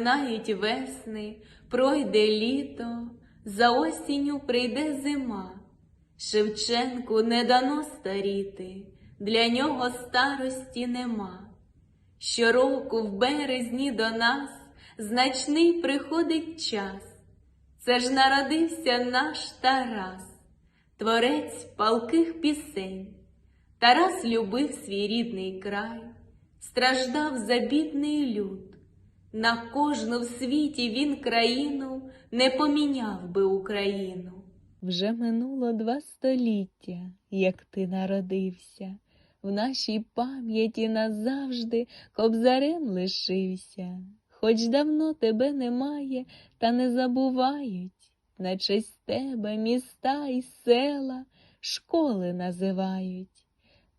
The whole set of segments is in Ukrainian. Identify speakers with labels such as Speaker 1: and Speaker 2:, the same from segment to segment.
Speaker 1: минають весни, пройде літо, за осінню прийде зима. Шевченку не дано старіти, для нього старості нема. Щороку в березні до нас значний приходить час. Це ж народився наш Тарас, творець палких пісень. Тарас любив свій рідний край, страждав за бідний люд. На кожну в світі він країну не поміняв би Україну. Вже минуло два століття, як ти народився, в нашій пам'яті назавжди кобзарем лишився. Хоч давно тебе немає, та не забувають, на честь тебе міста і села, школи називають.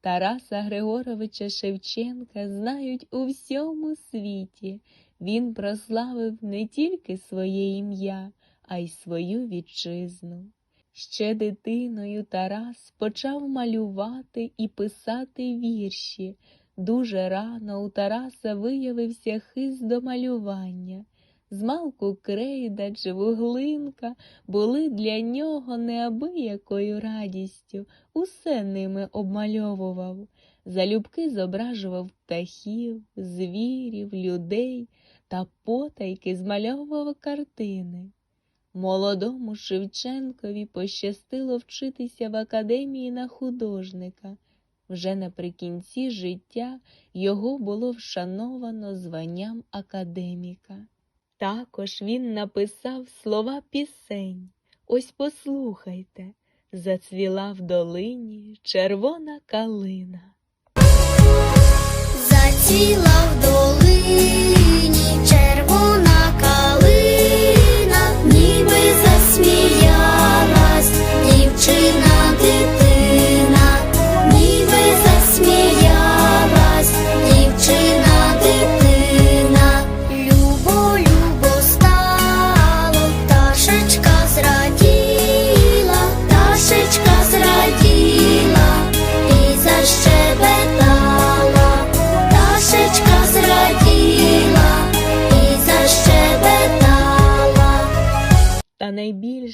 Speaker 1: Тараса Григоровича Шевченка знають у всьому світі. Він прославив не тільки своє ім'я, а й свою вітчизну. Ще дитиною Тарас почав малювати і писати вірші. Дуже рано у Тараса виявився хист до малювання. Змалку крейда чи вуглинка були для нього неабиякою радістю, усе ними обмальовував. Залюбки зображував птахів, звірів, людей та потайки змальовував картини. Молодому Шевченкові пощастило вчитися в академії на художника. Вже наприкінці життя його було вшановано званням академіка. Також він написав слова пісень. Ось послухайте, зацвіла в долині червона калина.
Speaker 2: Заціла в долині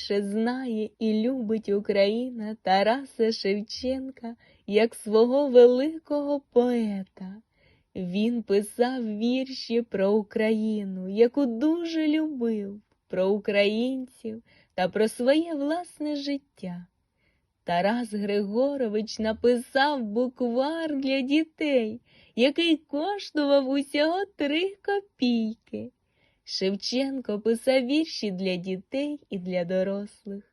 Speaker 1: найбільше знає і любить Україна Тараса Шевченка як свого великого поета. Він писав вірші про Україну, яку дуже любив, про українців та про своє власне життя. Тарас Григорович написав буквар для дітей, який коштував усього три копійки. Шевченко писав вірші для дітей і для дорослих.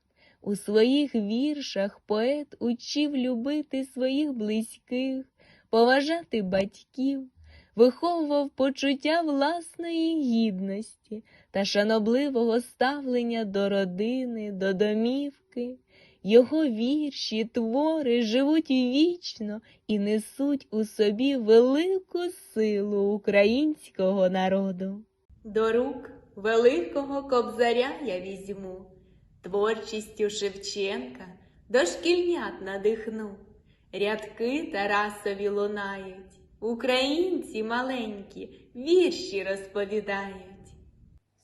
Speaker 1: У своїх віршах поет учив любити своїх близьких, поважати батьків, виховував почуття власної гідності та шанобливого ставлення до родини, до домівки. Його вірші, твори живуть вічно і несуть у собі велику силу українського народу. До рук великого кобзаря я візьму, творчістю Шевченка дошкільнят надихну. Рядки Тарасові лунають, українці маленькі вірші розповідають.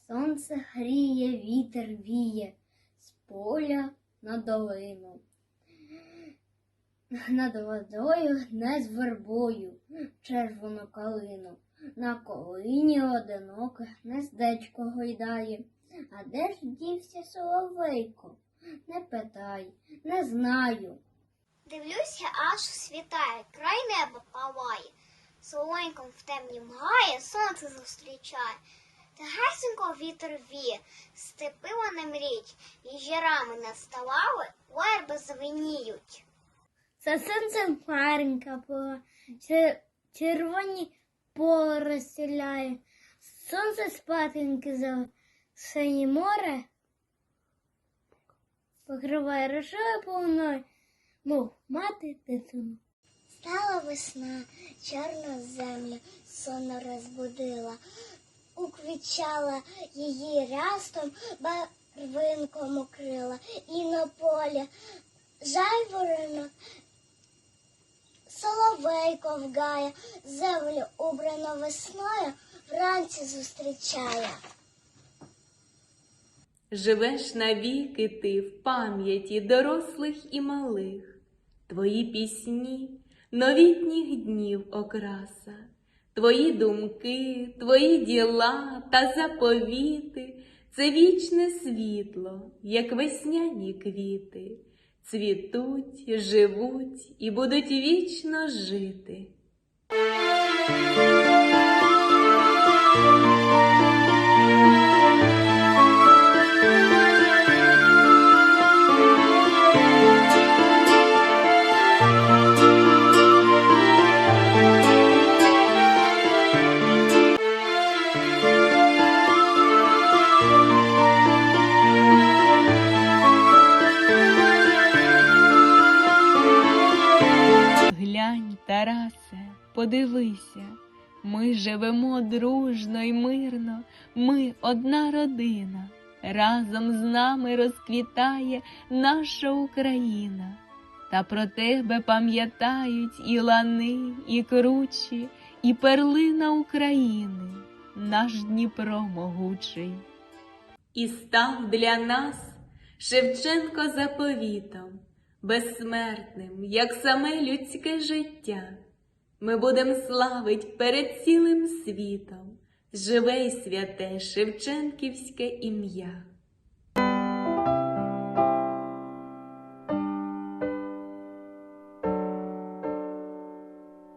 Speaker 2: Сонце гріє, вітер віє з поля на долину. Над водою гне з вербою червону калину. На колині одиноке гнездечко гойдає. А де ж дівся соловейко? Не питай, не знаю.
Speaker 3: Дивлюся, аж світає, край неба палає, солоньком в темні мгає, сонце зустрічає. Тихесенько вітер віє, степи вони мріть, і жирами наставали, верби звеніють.
Speaker 2: За сонцем хмаренька була, червоні поле розсіляє. Сонце спатеньки за синє море покриває рожою повною, мов мати дитину.
Speaker 3: Стала весна, чорна земля сонно розбудила, уквічала її рястом, барвинком укрила, і на полі жайворонок, соловейко вгає, землю убрано весною, вранці зустрічає.
Speaker 1: Живеш навіки ти в пам'яті дорослих і малих, Твої пісні, новітніх днів окраса, Твої думки, твої діла та заповіти Це вічне світло, як весняні квіти, Цвітуть, живуть і будуть вічно жити. Подивися, ми живемо дружно й мирно, ми одна родина. Разом з нами розквітає наша Україна. Та про тебе пам'ятають і лани, і кручі, і перлина України, наш Дніпро могучий. І став для нас Шевченко заповітом, безсмертним, як саме людське життя. Ми будем славить перед цілим світом живе й святе Шевченківське ім'я.